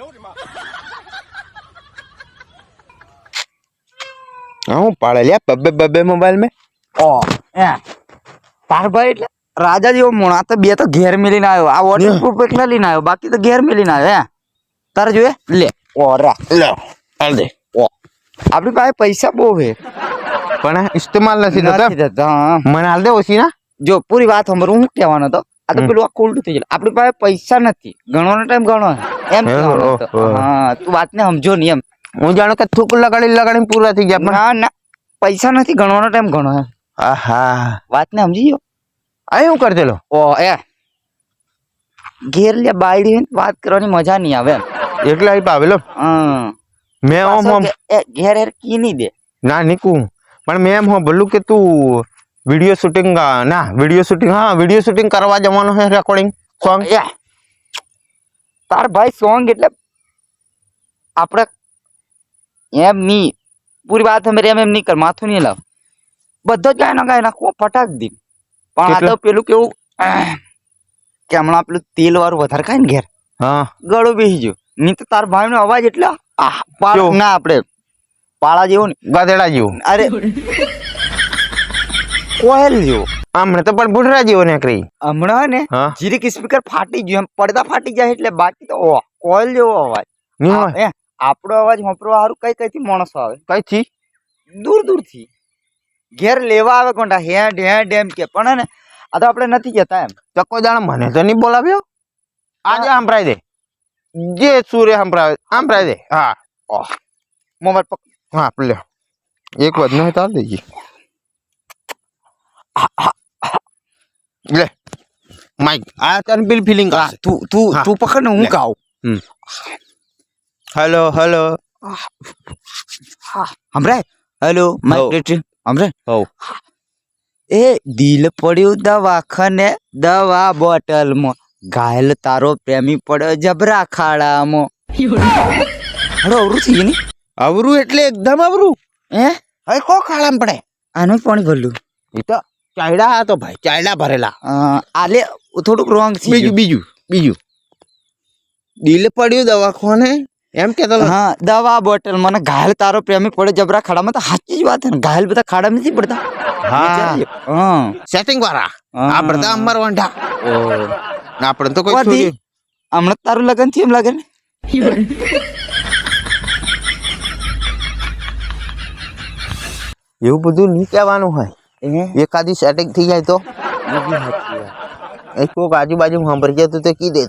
હું પાડે લ્યા બબ્બે બબ્બે મોબાઈલ મેં ઓ એ તાર ભાઈ એટલે રાજા જેવો મોણો આ તો બે તો ઘેર મિલીને આવ્યો આ વોટરપ્રૂફ એકલા લઈને આવ્યો બાકી તો ઘેર મિલીને આવ્યો હે તારે જોઈએ લે ઓ રા લે હાલ દે ઓ આપણી પાસે પૈસા બહુ હે પણ ઇસ્તેમાલ નથી થતા મને હાલ દે ઓછી ના જો પૂરી વાત સાંભળું હું કહેવાનો હતો અતપે લોક કોલ તો જિન આપડે પાસે પૈસા નથી ગણવાનો ટાઈમ ગણો હે એમ હા તું વાતને સમજો નહી એમ હું જાણું કે ઠુક લગાડી લગાડી પૂરા થઈ ગયા પણ ના ના પૈસા નથી ગણવાનો ટાઈમ ગણો હે આ હા વાતને સમજી ગયો આ હું કર દેલો ઓ એ ઘેર લ્યા બાયડી વાત કરવાની મજા નહી આવે એકલા આઈ પ આવે લો હું મે ઓમ ઓમ ઘેર હેર કી નહી દે ના નિકું પણ મેમ હો ભલ્લું કે તું वीडियो शूटिंग ना वीडियो शूटिंग हां वीडियो शूटिंग करवा जमानो है रिकॉर्डिंग सॉन्ग या तार भाई सॉन्ग એટલે આપડે એમ ની પૂરી વાત તો મેરે એમ ની કર માતો નહી લાવ બધો જ ના ના કો ફટાક દી પાડા તો પેલું કેવું કેમણા પેલું તેલ વાર વધર ખાઈને ઘેર હા ગળું બીજજો ની તો તાર ભાઈ નો आवाज એટલે આ પા ના આપણે પાળા જેવું ને ગાદેડા જેવું અરે કોહેલ જેવો હમણાં તો પણ ભૂલરા જેવો નીકળી હમણાં ને જીરીક સ્પીકર ફાટી ગયું એમ પડદા ફાટી જાય એટલે બાકી તો ઓહ કોહેલ જેવો અવાજ આપણો અવાજ હોંપરવા સારું કઈ કઈ થી માણસો આવે કઈ થી દૂર દૂર થી ઘેર લેવા આવે કોંડા હે હેડ ઢેમ કે પણ ને આ તો આપણે નથી કહેતા એમ તો કોઈ દાણા મને તો નહીં બોલાવ્યો આજે સંભળાય દે જે સૂર્ય સંભળાવે સંભળાય દે હા ઓહ મોબાઈલ પક હા લે એક વાત નહીં ચાલી જઈએ લે માઈક આ તને બિલ ફિલિંગ કર તું તું તું પકડ ને હું ગાઉ હેલો હેલો હમરે હેલો માઈક રેટ હમરે હો એ દિલ પડ્યું દવા ખને દવા બોટલ બોટલમાં ઘાયલ તારો પ્રેમી પડ્યો જબરા ખાડામાં હળો અવરું થઈ ગયું અવરું એટલે એકદમ અવરું એ હવે કો ખાડામ પડે આનું પણ ભરલું એ તો ચાયડા તો ભાઈ ચાયડા ભરેલા આલે થોડુંક રોંગ બીજું બીજું બીજું દિલ પડ્યું દવાખાને એમ કે હા દવા બોટલ મને ઘાયલ તારો પ્રેમી પડે જબરા ખાડામાં તો સાચી જ વાત છે ઘાયલ બધા ખાડા નથી પડતા હા સેટિંગ વાળા આ બધા અમર વાંઢા આપણે તો કોઈ હમણાં તારું લગન થયું એમ લાગે ને એવું બધું નહીં કહેવાનું હોય ये कादी सेटिंग थी जाए तो ये हट गया एक वो काजू बाजू वहां पर गया तू तो की दे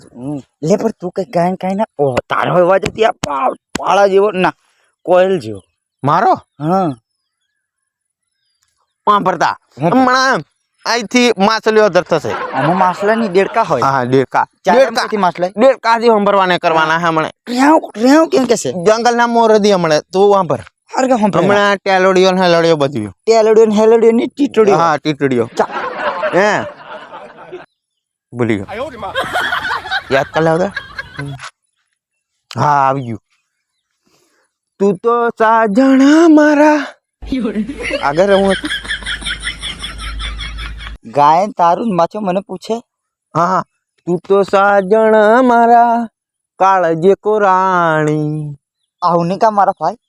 ले पर तू के कहन कहन ना ओ तार हो वाज दिया पा पाड़ा जीव ना कोयल जीव मारो हां वहां पर था मना आई थी मासलियो दर्द से हम मासला नहीं डेढ़ का हो हां डेढ़ का डेढ़ का की मासला डेढ़ का जी हम भरवाने करवाना है हमने रेव रेव क्यों कैसे जंगल ना मोर दिया हमने तू वहां पर हर का होम हमने टेलोडियन हेलोडियो बजियो टेलोडियन हेलोडियन नी टीटोडियो हां टीटोडियो ए बोली गयो याद कर लेगा हां अब यू तू तो साजना मारा अगर हूं गायन तारुन माचो मने पूछे हां तू तो साजना मारा काल जे को रानी आउने का मारा भाई